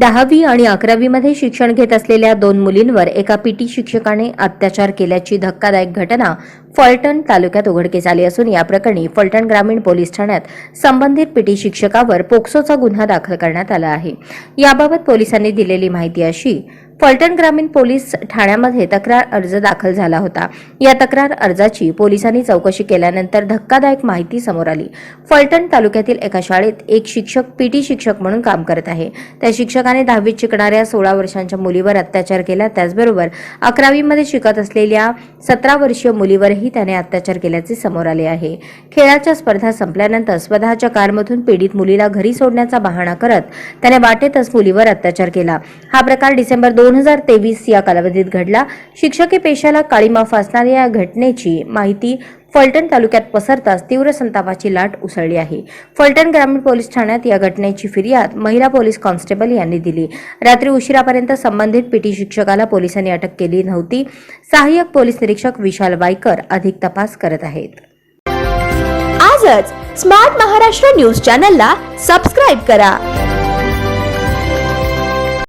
दहावी आणि अकरावीमध्ये शिक्षण घेत असलेल्या दोन मुलींवर एका पीटी शिक्षकाने अत्याचार केल्याची धक्कादायक घटना फलटण तालुक्यात उघडकीस आली असून या प्रकरणी फलटण ग्रामीण पोलीस ठाण्यात संबंधित पीटी शिक्षकावर पोक्सोचा गुन्हा दाखल करण्यात आला आहे. याबाबत पोलिसांनी दिलेली माहिती अशी फलटण ग्रामीण पोलीस ठाण्यामध्ये तक्रार अर्ज दाखल झाला होता. या तक्रार अर्जाची पोलिसांनी चौकशी केल्यानंतर धक्कादायक माहिती समोर आली. फलटण तालुक्यातील एका शाळेत एक शिक्षक पीटी शिक्षक म्हणून काम करत आहे. त्या शिक्षकाने दहावीत शिकणाऱ्या सोळा वर्षांच्या मुलीवर अत्याचार केला. त्याचबरोबर अकरावीमध्ये शिकत असलेल्या सतरा वर्षीय मुलीवरही त्याने अत्याचार केल्याचे समोर आले आहे. खेळाच्या स्पर्धा संपल्यानंतर स्वतःच्या कारमधून पीडित मुलीला घरी सोडण्याचा बहाणा करत त्याने वाटेतच मुलीवर अत्याचार केला. हा प्रकार डिसेंबर दोन दोन हजार तेवीस या कालावधीत घडला. शिक्षकी पेशाला काळीमा फासणाऱ्या या घटनेची माहिती फलटण तालुक्यात पसरताच तीव्र संतापाची लाट उसळली आहे. फलटण ग्रामीण पोलीस ठाण्यात या घटनेची फिर्याद महिला पोलीस कॉन्स्टेबल यांनी दिली. रात्री उशिरापर्यंत संबंधित पीटी शिक्षकाला पोलिसांनी अटक केली नव्हती. सहाय्यक पोलीस निरीक्षक विशाल वायकर अधिक तपास करत आहेत. आजच स्मार्ट महाराष्ट्र न्यूज चॅनलला सबस्क्राईब करा.